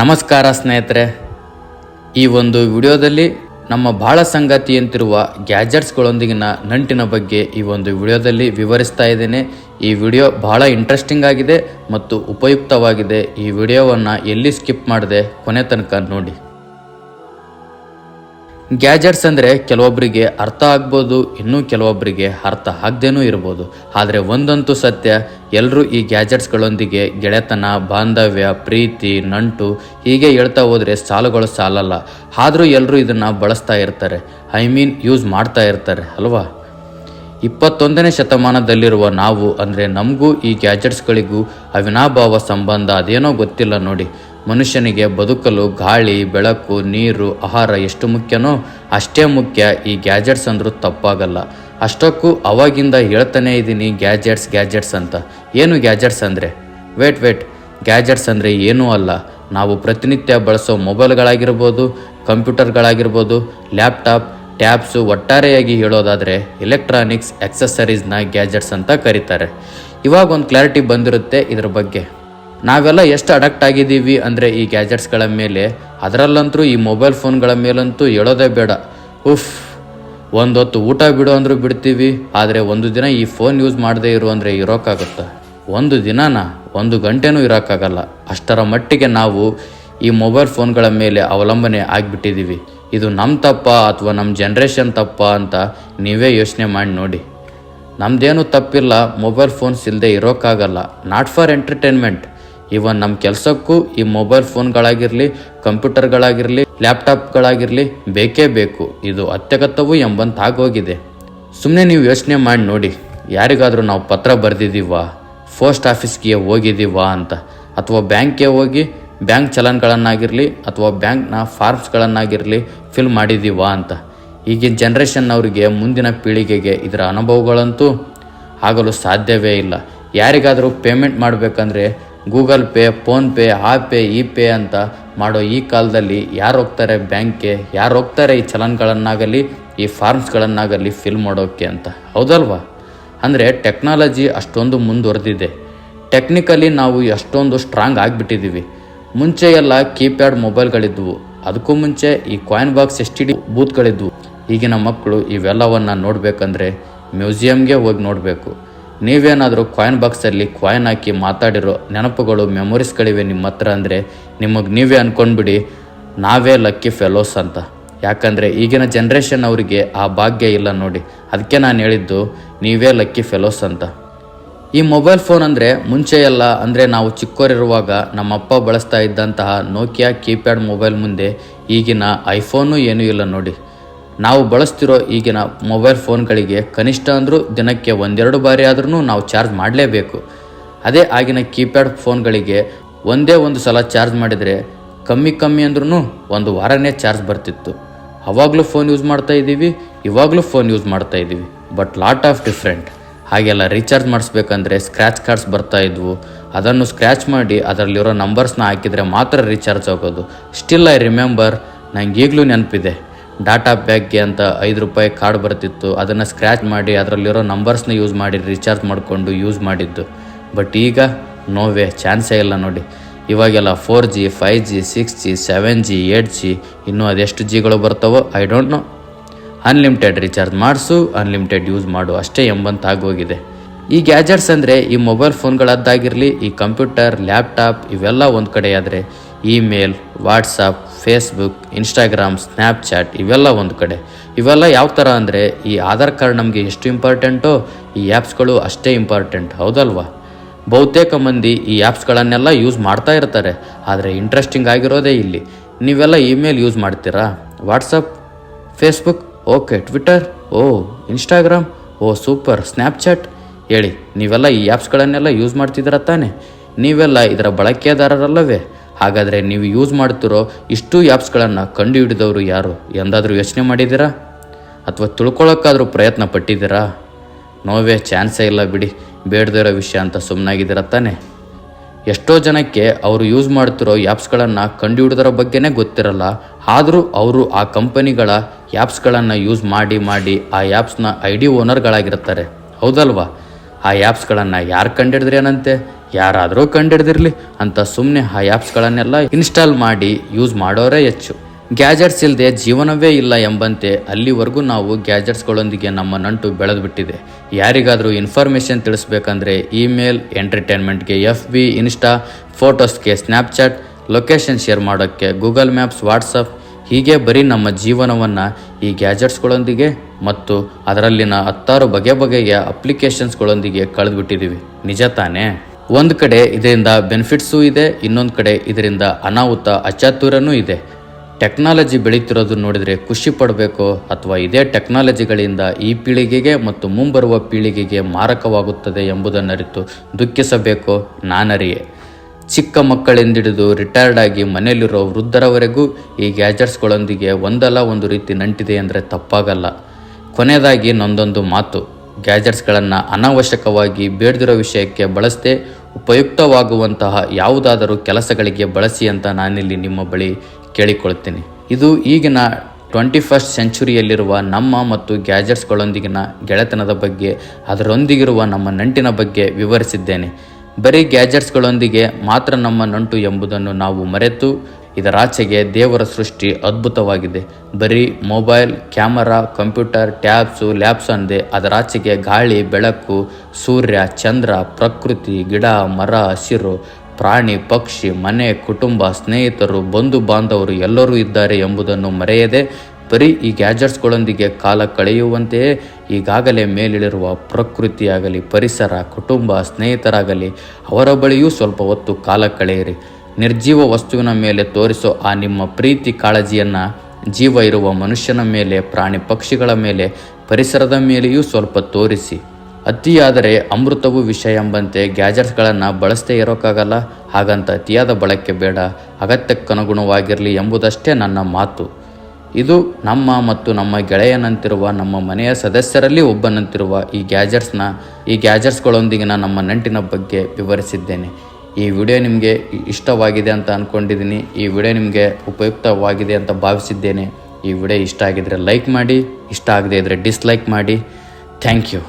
ನಮಸ್ಕಾರ ಸ್ನೇಹಿತರೆ. ಈ ಒಂದು ವಿಡಿಯೋದಲ್ಲಿ ನಮ್ಮ ಬಾಳ ಸಂಗಾತಿಯಂತಿರುವ ಗ್ಯಾಜೆಟ್ಸ್ಗಳೊಂದಿಗಿನ ನಂಟಿನ ಬಗ್ಗೆ ಈ ಒಂದು ವಿಡಿಯೋದಲ್ಲಿ ವಿವರಿಸ್ತಾ ಇದ್ದೇನೆ. ಈ ವಿಡಿಯೋ ಬಹಳ ಇಂಟ್ರೆಸ್ಟಿಂಗ್ ಆಗಿದೆ ಮತ್ತು ಉಪಯುಕ್ತವಾಗಿದೆ. ಈ ವಿಡಿಯೋವನ್ನು ಎಲ್ಲಿ ಸ್ಕಿಪ್ ಮಾಡದೆ, ಕೊನೆ ತನಕ ನೋಡಿ. ಗ್ಯಾಜೆಟ್ಸ್ ಅಂದರೆ ಕೆಲವೊಬ್ಬರಿಗೆ ಅರ್ಥ ಆಗ್ಬೋದು, ಇನ್ನೂ ಕೆಲವೊಬ್ಬರಿಗೆ ಅರ್ಥ ಆಗದೇನೂ ಇರ್ಬೋದು. ಆದರೆ ಒಂದಂತೂ ಸತ್ಯ ಎಲ್ಲರೂ ಈ ಗ್ಯಾಜೆಟ್ಸ್ಗಳೊಂದಿಗೆ ಗೆಳೆತನ, ಬಾಂಧವ್ಯ, ಪ್ರೀತಿ, ನಂಟು ಹೀಗೆ ಹೇಳ್ತಾ ಹೋದರೆ ಸಾಲುಗಳು ಸಾಲಲ್ಲ. ಆದರೂ ಎಲ್ಲರೂ ಇದನ್ನು ಬಳಸ್ತಾ ಇರ್ತಾರೆ. ಐ ಮೀನ್ ಯೂಸ್ ಮಾಡ್ತಾ ಇರ್ತಾರೆ, ಅಲ್ವಾ? ಇಪ್ಪತ್ತೊಂದನೇ ಶತಮಾನದಲ್ಲಿರುವ ನಾವು ಅಂದರೆ ನಮಗೂ ಈ ಗ್ಯಾಜೆಟ್ಸ್ಗಳಿಗೂ ಅವಿನಾಭಾವ ಸಂಬಂಧ ಅದೇನೋ ಗೊತ್ತಿಲ್ಲ ನೋಡಿ. ಮನುಷ್ಯನಿಗೆ ಬದುಕಲು ಗಾಳಿ, ಬೆಳಕು, ನೀರು, ಆಹಾರ ಎಷ್ಟು ಮುಖ್ಯನೋ ಅಷ್ಟೇ ಮುಖ್ಯ ಈ ಗ್ಯಾಜೆಟ್ಸ್ ಅಂದರೂ ತಪ್ಪಾಗಲ್ಲ. ಅಷ್ಟಕ್ಕೂ ಅವಾಗಿಂದ ಹೇಳ್ತಾನೆ ಇದ್ದೀನಿ ಗ್ಯಾಜೆಟ್ಸ್ ಗ್ಯಾಜೆಟ್ಸ್ ಅಂತ. ಏನು ಗ್ಯಾಜೆಟ್ಸ್ ಅಂದರೆ? Wait wait. ಗ್ಯಾಜೆಟ್ಸ್ ಅಂದರೆ ಏನೂ ಅಲ್ಲ. ನಾವು ಪ್ರತಿನಿತ್ಯ ಬಳಸೋ ಮೊಬೈಲ್ಗಳಾಗಿರ್ಬೋದು, ಕಂಪ್ಯೂಟರ್ಗಳಾಗಿರ್ಬೋದು, ಲ್ಯಾಪ್ಟಾಪ್, ಟ್ಯಾಬ್ಸು ಒಟ್ಟಾರೆಯಾಗಿ ಹೇಳೋದಾದರೆ ಎಲೆಕ್ಟ್ರಾನಿಕ್ಸ್ ಎಕ್ಸಸರೀಸ್ನ ಗ್ಯಾಜೆಟ್ಸ್ ಅಂತ ಕರೀತಾರೆ. ಇವಾಗ ಒಂದು ಕ್ಲಾರಿಟಿ ಬಂದಿರುತ್ತೆ ಇದ್ರ ಬಗ್ಗೆ. ನಾವೆಲ್ಲ ಎಷ್ಟು ಅಡಕ್ಟ್ ಆಗಿದ್ದೀವಿ ಅಂದರೆ ಈ ಗ್ಯಾಜೆಟ್ಸ್ಗಳ ಮೇಲೆ, ಅದರಲ್ಲಂತೂ ಈ ಮೊಬೈಲ್ ಫೋನ್ಗಳ ಮೇಲಂತೂ ಹೇಳೋದೇ ಬೇಡ. ಉಫ್ ಒಂದೊತ್ತು ಊಟ ಬಿಡು ಅಂದರೂ ಬಿಡ್ತೀವಿ, ಆದರೆ ಒಂದು ದಿನ ಈ ಫೋನ್ ಯೂಸ್ ಮಾಡದೇ ಇರು ಅಂದರೆ ಇರೋಕ್ಕಾಗುತ್ತೆ? ಒಂದು ದಿನನ, ಒಂದು ಗಂಟೆನೂ ಇರೋಕ್ಕಾಗಲ್ಲ. ಅಷ್ಟರ ಮಟ್ಟಿಗೆ ನಾವು ಈ ಮೊಬೈಲ್ ಫೋನ್ಗಳ ಮೇಲೆ ಅವಲಂಬನೆ ಆಗಿಬಿಟ್ಟಿದ್ದೀವಿ. ಇದು ನಮ್ಮ ತಪ್ಪ ಅಥವಾ ನಮ್ಮ ಜನ್ರೇಷನ್ ತಪ್ಪ ಅಂತ ನೀವೇ ಯೋಚನೆ ಮಾಡಿ ನೋಡಿ. ನಮ್ಮದೇನು ತಪ್ಪಿಲ್ಲ ಮೊಬೈಲ್ ಫೋನ್ಸ್ ಇಲ್ಲದೆ ಇರೋಕ್ಕಾಗಲ್ಲ. ನಾಟ್ ಫಾರ್ ಎಂಟರ್ಟೈನ್ಮೆಂಟ್ ಇವನ್ ನಮ್ಮ ಕೆಲಸಕ್ಕೂ ಈ ಮೊಬೈಲ್ ಫೋನ್ಗಳಾಗಿರಲಿ, ಕಂಪ್ಯೂಟರ್ಗಳಾಗಿರಲಿ, ಲ್ಯಾಪ್ಟಾಪ್ಗಳಾಗಿರಲಿ ಬೇಕೇ ಬೇಕು. ಇದು ಅತ್ಯಗತ್ಯವು ಎಂಬಂತ ಆಗೋಗಿದೆ ಸುಮ್ಮನೆ ನೀವು ಯೋಚನೆ ಮಾಡಿ ನೋಡಿ, ಯಾರಿಗಾದರೂ ನಾವು ಪತ್ರ ಬರೆದಿದ್ದೀವಾ, ಪೋಸ್ಟ್ ಆಫೀಸ್ಗೆ ಹೋಗಿದ್ದೀವಾ ಅಂತ, ಅಥವಾ ಬ್ಯಾಂಕ್ಗೆ ಹೋಗಿ ಬ್ಯಾಂಕ್ ಚಲನ್ಗಳನ್ನಾಗಿರಲಿ, ಅಥವಾ ಬ್ಯಾಂಕ್ನ ಫಾರ್ಮ್ಸ್ಗಳನ್ನಾಗಿರಲಿ ಫಿಲ್ ಮಾಡಿದ್ದೀವಾ ಅಂತ. ಈಗಿನ ಜನ್ರೇಷನ್ ಅವರಿಗೆ ಮುಂದಿನ ಪೀಳಿಗೆಗೆ ಇದರ ಅನುಭವಗಳಂತೂ ಆಗಲು ಸಾಧ್ಯವೇ ಇಲ್ಲ. ಯಾರಿಗಾದರೂ ಪೇಮೆಂಟ್ ಮಾಡಬೇಕಂದ್ರೆ ಗೂಗಲ್ ಪೇ ಫೋನ್ಪೇ ಆ ಪೇ, ಈ ಪೇ ಅಂತ ಮಾಡೋ ಈ ಕಾಲದಲ್ಲಿ ಯಾರು ಹೋಗ್ತಾರೆ ಬ್ಯಾಂಕ್ಗೆ, ಯಾರು ಹೋಗ್ತಾರೆ ಈ ಚಲನ್ಗಳನ್ನಾಗಲಿ, ಈ ಫಾರ್ಮ್ಸ್ಗಳನ್ನಾಗಲಿ ಫಿಲ್ ಮಾಡೋಕ್ಕೆ ಅಂತ. ಹೌದಲ್ವಾ? ಅಂದರೆ ಟೆಕ್ನಾಲಜಿ ಅಷ್ಟೊಂದು ಮುಂದುವರೆದಿದೆ. ಟೆಕ್ನಿಕಲಿ ನಾವು ಎಷ್ಟೊಂದು ಸ್ಟ್ರಾಂಗ್ ಆಗಿಬಿಟ್ಟಿದ್ದೀವಿ ಮುಂಚೆ ಎಲ್ಲ ಕೀಪ್ಯಾಡ್ ಮೊಬೈಲ್ಗಳಿದ್ವು. ಅದಕ್ಕೂ ಮುಂಚೆ ಈ coin box S T D ಬೂತ್ಗಳಿದ್ವು. ಈಗಿನ ಮಕ್ಕಳು ಇವೆಲ್ಲವನ್ನು ನೋಡಬೇಕಂದ್ರೆ ಮ್ಯೂಸಿಯಮ್ಗೆ ಹೋಗಿ ನೋಡಬೇಕು. ನೀವೇನಾದರೂ ಕಾಯಿನ್ ಬಾಕ್ಸಲ್ಲಿ ಕಾಯಿನ್ ಹಾಕಿ ಮಾತಾಡಿರೋ ನೆನಪುಗಳು ಮೆಮೊರೀಸ್ಗಳಿವೆ ನಿಮ್ಮ ಹತ್ರ ಅಂದರೆ ನಿಮಗೆ ನೀವೇ ಅಂದ್ಕೊಂಡ್ಬಿಡಿ ನಾವೇ ಲಕ್ಕಿ ಫೆಲೋಸ್ ಅಂತ. ಯಾಕಂದರೆ ಈಗಿನ ಜನ್ರೇಷನ್ ಅವರಿಗೆ ಆ ಭಾಗ್ಯ ಇಲ್ಲ ನೋಡಿ. ಅದಕ್ಕೆ ನಾನು ಹೇಳಿದ್ದು, ನೀವೇ ಲಕ್ಕಿ ಫೆಲೋಸ್ ಅಂತ. ಈ ಮೊಬೈಲ್ ಫೋನ್ ಅಂದರೆ ಮುಂಚೆ ಎಲ್ಲ ಅಂದರೆ ನಾವು ಚಿಕ್ಕವರಿರುವಾಗ ನಮ್ಮಪ್ಪ ಬಳಸ್ತಾ ಇದ್ದಂತಹ ನೋಕಿಯಾ ಕೀಪ್ಯಾಡ್ ಮೊಬೈಲ್ ಮುಂದೆ ಈಗಿನ ಐಫೋನು ಏನೂ ಇಲ್ಲ ನೋಡಿ. ನಾವು ಬಳಸ್ತಿರೋ ಈಗಿನ ಮೊಬೈಲ್ ಫೋನ್ಗಳಿಗೆ ಕನಿಷ್ಠ ಅಂದರೂ ದಿನಕ್ಕೆ ಒಂದೆರಡು ಬಾರಿ ಆದ್ರೂ ನಾವು ಚಾರ್ಜ್ ಮಾಡಲೇಬೇಕು. ಅದೇ ಆಗಿನ ಕೀಪ್ಯಾಡ್ ಫೋನ್ಗಳಿಗೆ ಒಂದೇ ಒಂದು ಸಲ ಚಾರ್ಜ್ ಮಾಡಿದರೆ ಕಮ್ಮಿ ಕಮ್ಮಿ ಅಂದ್ರೂ ಒಂದು ವಾರನೇ ಚಾರ್ಜ್ ಬರ್ತಿತ್ತು. ಅವಾಗಲೂ ಫೋನ್ ಯೂಸ್ ಮಾಡ್ತಾ ಇದ್ದೀವಿ, ಇವಾಗಲೂ ಫೋನ್ ಯೂಸ್ ಮಾಡ್ತಾ ಇದ್ದೀವಿ. But lot of different. ಹಾಗೆಲ್ಲ ರೀಚಾರ್ಜ್ ಮಾಡಿಸ್ಬೇಕಂದ್ರೆ ಸ್ಕ್ರ್ಯಾಚ್ ಕಾರ್ಡ್ಸ್ ಬರ್ತಾ ಇದ್ವು. ಅದನ್ನು ಸ್ಕ್ರ್ಯಾಚ್ ಮಾಡಿ ಅದರಲ್ಲಿರೋ ನಂಬರ್ಸ್ನ ಹಾಕಿದರೆ ಮಾತ್ರ ರೀಚಾರ್ಜ್ ಆಗೋದು. ಸ್ಟಿಲ್ ಐ ರಿಮೆಂಬರ್ ನಂಗೆ ಈಗಲೂ ನೆನಪಿದೆ. ಡಾಟಾ ಪ್ಯಾಕ್ಗೆ ಅಂತ ಐದು ರೂಪಾಯಿ ಕಾರ್ಡ್ ಬರ್ತಿತ್ತು. ಅದನ್ನು ಸ್ಕ್ರ್ಯಾಚ್ ಮಾಡಿ ಅದರಲ್ಲಿರೋ ನಂಬರ್ಸ್ನ ಯೂಸ್ ಮಾಡಿ ರೀಚಾರ್ಜ್ ಮಾಡಿಕೊಂಡು ಯೂಸ್ ಮಾಡಿದ್ದು. ಬಟ್ ಈಗ ನೋವೇ ಚಾನ್ಸೇ ಇಲ್ಲ ನೋಡಿ. ಇವಾಗೆಲ್ಲ four G five G six G seven G eight G ಇನ್ನೂ ಅದೆಷ್ಟು ಜಿಗಳು ಬರ್ತವೋ I don't know unlimited recharge ಮಾಡಿಸು ಅನ್ಲಿಮಿಟೆಡ್ ಯೂಸ್ ಮಾಡು, ಅಷ್ಟೇ ಎಂಬಂತ ಆಗೋಗಿದೆ. ಈ ಗ್ಯಾಜೆಟ್ಸ್ ಅಂದರೆ ಈ ಮೊಬೈಲ್ ಫೋನ್ಗಳದ್ದಾಗಿರಲಿ ಈ ಕಂಪ್ಯೂಟರ್ ಲ್ಯಾಪ್ಟಾಪ್ ಇವೆಲ್ಲ ಒಂದು ಕಡೆ ಆದರೆ email, WhatsApp, Facebook, Instagram, Snapchat ಇವೆಲ್ಲ ಒಂದು ಕಡೆ. ಇವೆಲ್ಲ ಯಾವ ಥರ ಅಂದರೆ ಈ ಆಧಾರ್ ಕಾರ್ಡ್ ನಮಗೆ ಎಷ್ಟು ಇಂಪಾರ್ಟೆಂಟೋ ಈ ಆ್ಯಪ್ಸ್ಗಳು ಅಷ್ಟೇ ಇಂಪಾರ್ಟೆಂಟ್, ಹೌದಲ್ವಾ? ಬಹುತೇಕ ಮಂದಿ ಈ ಆ್ಯಪ್ಸ್ಗಳನ್ನೆಲ್ಲ ಯೂಸ್ ಮಾಡ್ತಾ ಇರ್ತಾರೆ, ಆದರೆ ಇಂಟ್ರೆಸ್ಟಿಂಗ್ ಆಗಿರೋದೇ ಇಲ್ಲಿ. ನೀವೆಲ್ಲ ಇಮೇಲ್ ಯೂಸ್ ಮಾಡ್ತೀರಾ? WhatsApp, Facebook, okay, Twitter, oh, Instagram, oh, super, Snapchat. ಹೇಳಿ, ನೀವೆಲ್ಲ ಈ ಆ್ಯಪ್ಸ್ಗಳನ್ನೆಲ್ಲ ಯೂಸ್ ಮಾಡ್ತಿದ್ದೀರ ತಾನೆ? ನೀವೆಲ್ಲ ಇದರ ಬಳಕೆದಾರರಲ್ಲವೇ? ಹಾಗಾದರೆ ನೀವು ಯೂಸ್ ಮಾಡ್ತಿರೋ ಇಷ್ಟು ಆ್ಯಪ್ಸ್ಗಳನ್ನು ಕಂಡುಹಿಡಿದವರು ಯಾರು? ಎಂದಾದರೂ ಯೋಚನೆ ಮಾಡಿದ್ದೀರಾ? ಅಥವಾ ತಿಳ್ಕೊಳ್ಳೋಕ್ಕಾದರೂ ಪ್ರಯತ್ನ ಪಟ್ಟಿದ್ದೀರಾ? ನೋವೇ ಚಾನ್ಸೇ ಇಲ್ಲ ಬಿಡಿ ಬೇಡದಿರೋ ವಿಷಯ ಅಂತ ಸುಮ್ಮನಾಗಿದ್ದೀರ ತಾನೆ? ಎಷ್ಟೋ ಜನಕ್ಕೆ ಅವರು ಯೂಸ್ ಮಾಡ್ತಿರೋ ಆ್ಯಪ್ಸ್ಗಳನ್ನು ಕಂಡುಹಿಡಿದರ ಬಗ್ಗೆನೇ ಗೊತ್ತಿರಲ್ಲ, ಆದರೂ ಅವರು ಆ ಕಂಪನಿಗಳ ಆ್ಯಪ್ಸ್ಗಳನ್ನು ಯೂಸ್ ಮಾಡಿ ಮಾಡಿ ಆ ಆ್ಯಪ್ಸ್ನ ಐ ಡಿ ಓನರ್ಗಳಾಗಿರ್ತಾರೆ ಹೌದಲ್ವಾ? ಆ ಆ್ಯಪ್ಸ್ಗಳನ್ನು ಯಾರು ಕಂಡಿಡಿದ್ರೇನಂತೆ ಯಾರಾದರೂ ಕಂಡಿಡ್ದಿರಲಿ. ಅಂತ ಸುಮ್ಮನೆ ಆ ಆ್ಯಪ್ಸ್ಗಳನ್ನೆಲ್ಲ ಇನ್ಸ್ಟಾಲ್ ಮಾಡಿ ಯೂಸ್ ಮಾಡೋರೇ ಹೆಚ್ಚು. ಗ್ಯಾಜೆಟ್ಸ್ ಇಲ್ಲದೆ ಜೀವನವೇ ಇಲ್ಲ ಎಂಬಂತೆ ಅಲ್ಲಿವರೆಗೂ ನಾವು ಗ್ಯಾಜೆಟ್ಸ್ಗಳೊಂದಿಗೆ ನಮ್ಮ ನಂಟು ಬೆಳೆದು ಬಿಟ್ಟಿದೆ ಯಾರಿಗಾದರೂ ಇನ್ಫಾರ್ಮೇಷನ್ ತಿಳಿಸ್ಬೇಕಂದ್ರೆ ಇಮೇಲ್ ಎಂಟರ್ಟೈನ್ಮೆಂಟ್ಗೆ ಎಫ್ ಬಿ ಇನ್ಸ್ಟಾ ಫೋಟೋಸ್ಗೆ ಸ್ನ್ಯಾಪ್ಚಾಟ್ ಲೊಕೇಶನ್ ಶೇರ್ ಮಾಡೋಕ್ಕೆ ಗೂಗಲ್ ಮ್ಯಾಪ್ಸ್ ವಾಟ್ಸಪ್ ಹೀಗೆ ಬರೀ ನಮ್ಮ ಜೀವನವನ್ನು ಈ ಗ್ಯಾಜೆಟ್ಸ್ಗಳೊಂದಿಗೆ ಮತ್ತು ಅದರಲ್ಲಿನ ಹತ್ತಾರು ಬಗೆ ಬಗೆಯ ಅಪ್ಲಿಕೇಶನ್ಸ್ಗಳೊಂದಿಗೆ ಕಳೆದುಬಿಟ್ಟಿದ್ದೀವಿ ನಿಜ ತಾನೇ? ಒಂದು ಕಡೆ ಇದರಿಂದ ಬೆನಿಫಿಟ್ಸೂ ಇದೆ, ಇನ್ನೊಂದು ಕಡೆ ಇದರಿಂದ ಅನಾಹುತ ಅಚಾತುರನೂ ಇದೆ. ಟೆಕ್ನಾಲಜಿ ಬೆಳೀತಿರೋದು ನೋಡಿದರೆ ಖುಷಿ ಪಡಬೇಕು ಅಥವಾ ಇದೇ ಟೆಕ್ನಾಲಜಿಗಳಿಂದ ಈ ಪೀಳಿಗೆಗೆ ಮತ್ತು ಮುಂಬರುವ ಪೀಳಿಗೆಗೆ ಮಾರಕವಾಗುತ್ತದೆ ಎಂಬುದನ್ನರಿತು ದುಃಖಿಸಬೇಕು ನಾನರಿಯೆ. ಚಿಕ್ಕ ಮಕ್ಕಳಿಂದಿಡಿದು ರಿಟೈರ್ಡ್ ಆಗಿ ಮನೆಯಲ್ಲಿರೋ ವೃದ್ಧರವರೆಗೂ ಈ ಗ್ಯಾಜೆಟ್ಸ್ಗಳೊಂದಿಗೆ ಒಂದಲ್ಲ ಒಂದು ರೀತಿ ನಂಟಿದೆ ಅಂದರೆ ತಪ್ಪಾಗಲ್ಲ. ಕೊನೆಯದಾಗಿ ನೊಂದೊಂದು ಮಾತು. ಗ್ಯಾಜೆಟ್ಸ್ಗಳನ್ನು ಅನಾವಶ್ಯಕವಾಗಿ ಬೇಡದಿರೋ ವಿಷಯಕ್ಕೆ ಬಳಸದೆ ಉಪಯುಕ್ತವಾಗುವಂತಹ ಯಾವುದಾದರೂ ಕೆಲಸಗಳಿಗೆ ಬಳಸಿ ಅಂತ ನಾನಿಲ್ಲಿ ನಿಮ್ಮ ಬಳಿ ಕೇಳಿಕೊಳ್ತೀನಿ. ಇದು ಈಗಿನ ಟ್ವೆಂಟಿ ಫಸ್ಟ್ ಸೆಂಚುರಿಯಲ್ಲಿರುವ ನಮ್ಮ ಮತ್ತು ಗ್ಯಾಜೆಟ್ಸ್ಗಳೊಂದಿಗಿನ ಗೆಳೆತನದ ಬಗ್ಗೆ, ಅದರೊಂದಿಗಿರುವ ನಮ್ಮ ನಂಟಿನ ಬಗ್ಗೆ ವಿವರಿಸಿದ್ದೇನೆ. ಬರೀ ಗ್ಯಾಜೆಟ್ಸ್ಗಳೊಂದಿಗೆ ಮಾತ್ರ ನಮ್ಮ ನಂಟು ಎಂಬುದನ್ನು ನಾವು ಮರೆತು ಇದರಾಚೆಗೆ ದೇವರ ಸೃಷ್ಟಿ ಅದ್ಭುತವಾಗಿದೆ. ಬರೀ mobile, camera, computer, tabs, labs ಅಂದೆ ಅದರಾಚೆಗೆ ಗಾಳಿ, ಬೆಳಕು, ಸೂರ್ಯ, ಚಂದ್ರ, ಪ್ರಕೃತಿ, ಗಿಡ, ಮರ, ಹಸಿರು, ಪ್ರಾಣಿ, ಪಕ್ಷಿ, ಮನೆ, ಕುಟುಂಬ, ಸ್ನೇಹಿತರು, ಬಂಧು ಬಾಂಧವರು ಎಲ್ಲರೂ ಇದ್ದಾರೆ ಎಂಬುದನ್ನು ಮರೆಯದೆ ಬರೀ ಈ ಗ್ಯಾಜೆಟ್ಸ್ಗಳೊಂದಿಗೆ ಕಾಲ ಕಳೆಯುವಂತೆಯೇ ಈಗಾಗಲೇ ಮೇಲಿಳಿರುವ ಪ್ರಕೃತಿಯಾಗಲಿ, ಪರಿಸರ, ಕುಟುಂಬ, ಸ್ನೇಹಿತರಾಗಲಿ, ಅವರ ಬಳಿಯೂ ಸ್ವಲ್ಪ ಹೊತ್ತು ಕಾಲ ಕಳೆಯಿರಿ. ನಿರ್ಜೀವ ವಸ್ತುವಿನ ಮೇಲೆ ತೋರಿಸೋ ಆ ನಿಮ್ಮ ಪ್ರೀತಿ ಕಾಳಜಿಯನ್ನು ಜೀವ ಇರುವ ಮನುಷ್ಯನ ಮೇಲೆ, ಪ್ರಾಣಿ ಪಕ್ಷಿಗಳ ಮೇಲೆ, ಪರಿಸರದ ಮೇಲೆಯೂ ಸ್ವಲ್ಪ ತೋರಿಸಿ. ಅತಿಯಾದರೆ ಅಮೃತವು ವಿಷ ಎಂಬಂತೆ ಗ್ಯಾಜೆಟ್ಸ್ಗಳನ್ನು ಬಳಸದೇ ಇರೋಕ್ಕಾಗಲ್ಲ. ಹಾಗಂತ ಅತಿಯಾದ ಬಳಕೆ ಬೇಡ. ಅಗತ್ಯಕ್ಕನುಗುಣವಾಗಿರಲಿ ಎಂಬುದಷ್ಟೇ ನನ್ನ ಮಾತು. ಇದು ನಮ್ಮ ಮತ್ತು ನಮ್ಮ ಗೆಳೆಯನಂತಿರುವ ನಮ್ಮ ಮನೆಯ ಸದಸ್ಯರಲ್ಲಿ ಒಬ್ಬನಂತಿರುವ ಈ ಗ್ಯಾಜೆಟ್ಸ್ನ ಈ ಗ್ಯಾಜೆಟ್ಸ್ಗಳೊಂದಿಗಿನ ನಮ್ಮ ನಂಟಿನ ಬಗ್ಗೆ ವಿವರಿಸಿದ್ದೇನೆ. ಈ ವಿಡಿಯೋ ನಿಮಗೆ ಇಷ್ಟವಾಗಿದೆ ಅಂತ ಅಂದ್ಕೊಂಡಿದ್ದೀನಿ ಈ ವಿಡಿಯೋ ನಿಮಗೆ ಉಪಯುಕ್ತವಾಗಿದೆ ಅಂತ ಭಾವಿಸಿದ್ದೇನೆ. ಈ ವಿಡಿಯೋ ಇಷ್ಟ ಆಗಿದರೆ ಲೈಕ್ ಮಾಡಿ, ಇಷ್ಟ ಆಗದೇ ಇದ್ದರೆ ಡಿಸ್ಲೈಕ್ ಮಾಡಿ. Thank you.